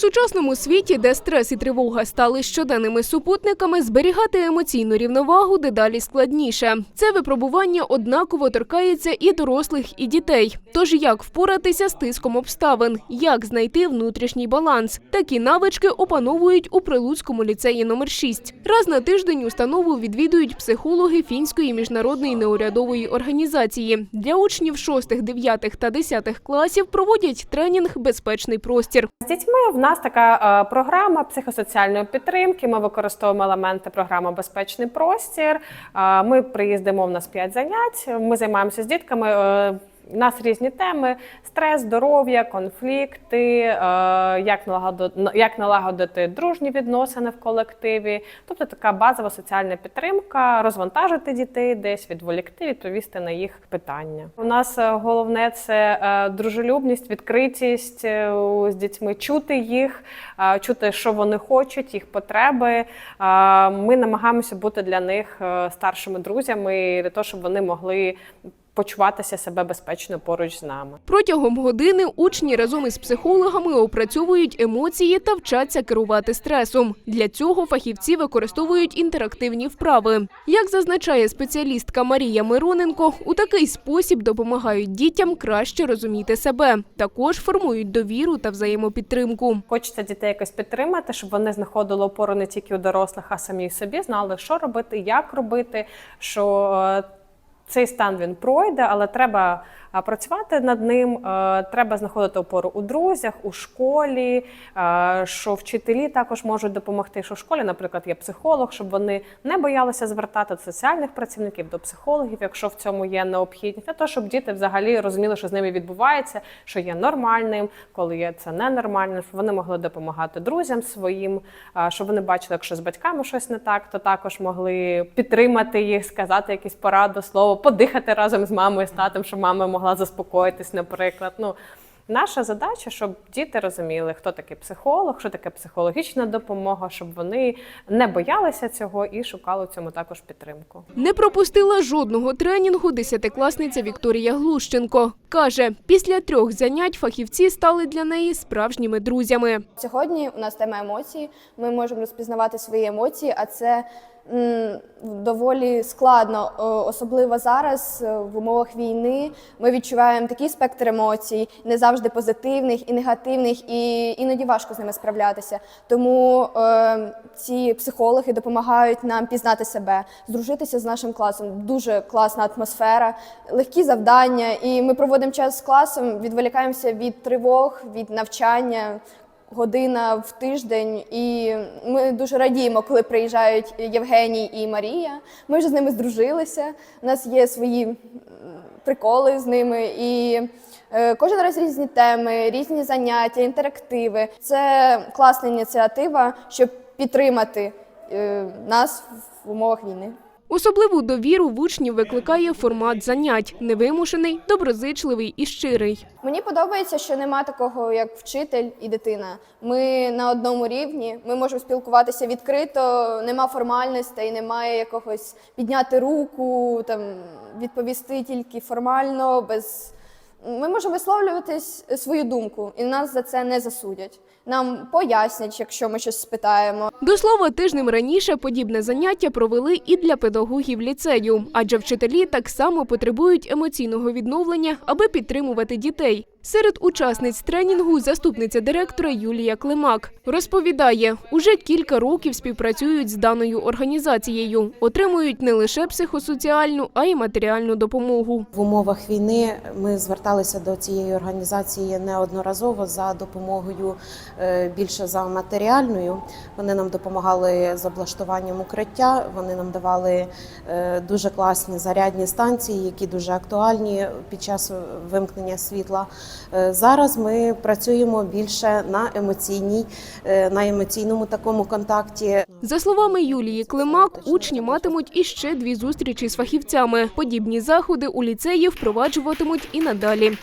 сучасному світі, де стрес і тривога стали щоденними супутниками, зберігати емоційну рівновагу дедалі складніше. Це випробування однаково торкається і дорослих, і дітей. Тож як впоратися з тиском обставин, як знайти внутрішній баланс? Такі навички опановують у Прилуцькому ліцеї номер 6. Раз на тиждень установу відвідують психологи фінської міжнародної неурядової організації. Для учнів 6, 9 та 10 класів проводять тренінг Безпечний простір. З дітьми в нас така е, програма психосоціальної підтримки. Ми використовуємо елементи програми Безпечний простір. Е, Ми приїздимо в нас 5 занять. Ми займаємося з дітками. У нас різні теми: стрес, здоров'я, конфлікти, е, як налагодити, як налагодити дружні відносини в колективі. Тобто така базова соціальна підтримка, розвантажити дітей, десь відволікти, відповісти на їх питання. У нас е, головне це е, дружелюбність, відкритість з дітьми, чути їх, чути, що вони хочуть, їх потреби. Ми намагаємося бути для них старшими друзями, для того, щоб вони могли почуватися себе безпечно поруч з нами. Протягом години учні разом із психологами опрацьовують емоції та вчаться керувати стресом. Для цього фахівці використовують інтерактивні вправи. Як зазначає спеціалістка Марія Мироненко, у такий спосіб допомагають дітям краще розуміти себе. Також формують довіру та взаємопідтримку. Хочеться дітей якось підтримати, щоб вони знаходили опору не тільки у дорослих, а самі в собі, знали, що робити, як робити, що е, цей стан він пройде, але треба працювати над ним. е, Треба знаходити опору у друзях, у школі, е, що вчителі також можуть допомогти. Що в школі, наприклад, є психолог, щоб вони не боялися звертати до соціальних працівників, до психологів, якщо в цьому є необхідність, для того, щоб діти взагалі розуміли, що з ними відбувається, що є нормальним, коли є це ненормальним, щоб вони могли допомагати друзям своїм, е, щоб вони бачили, якщо з батьками щось не так, то також могли підтримати їх, сказати якісь пораду, слово, подихати разом з мамою, з татом, щоб мама могла заспокоїтись, наприклад. Ну, Наша задача, щоб діти розуміли, хто такий психолог, що таке психологічна допомога, щоб вони не боялися цього і шукали в цьому також підтримку. Не пропустила жодного тренінгу десятикласниця Вікторія Глущенко. Каже, після трьох занять фахівці стали для неї справжніми друзями. Сьогодні у нас тема емоції. Ми можемо розпізнавати свої емоції, а це доволі складно, особливо зараз е, в умовах війни. Ми відчуваємо такий спектр емоцій, не завжди позитивних і негативних, і іноді важко з ними справлятися. Тому е, ці психологи допомагають нам пізнати себе, здружитися з нашим класом. Дуже класна атмосфера, легкі завдання. І ми проводимо час з класом, відволікаємося від тривог, від навчання. Година в тиждень, і ми дуже радіємо, коли приїжджають Євгеній і Марія. Ми вже з ними здружилися. У нас є свої приколи з ними, і е, кожен раз різні теми, різні заняття, інтерактиви. Це класна ініціатива, щоб підтримати е, нас в умовах війни. Особливу довіру в учнів викликає формат занять невимушений, доброзичливий і щирий. Мені подобається, що нема такого, як вчитель і дитина. Ми на одному рівні, ми можемо спілкуватися відкрито, нема формальностей, немає якогось підняти руку, там відповісти тільки формально, без. Ми можемо висловлюватись свою думку, і нас за це не засудять. Нам пояснять, якщо ми щось спитаємо. До слова, тижнем раніше подібне заняття провели і для педагогів ліцею, адже вчителі так само потребують емоційного відновлення, аби підтримувати дітей. Серед учасниць тренінгу заступниця директора Юлія Климак розповідає, уже кілька років співпрацюють з даною організацією, отримують не лише психосоціальну, а й матеріальну допомогу. В умовах війни ми зверталися до цієї організації неодноразово за допомогою е, більше за матеріальною. Вони нам допомагали з облаштуванням укриття. Вони нам давали е, дуже класні зарядні станції, які дуже актуальні під час вимкнення світла. Е, Зараз ми працюємо більше на емоційній, е, на емоційному такому контакті. За словами Юлії Климак, учні матимуть іще дві зустрічі з фахівцями. Подібні заходи у ліцеї впроваджуватимуть і надалі.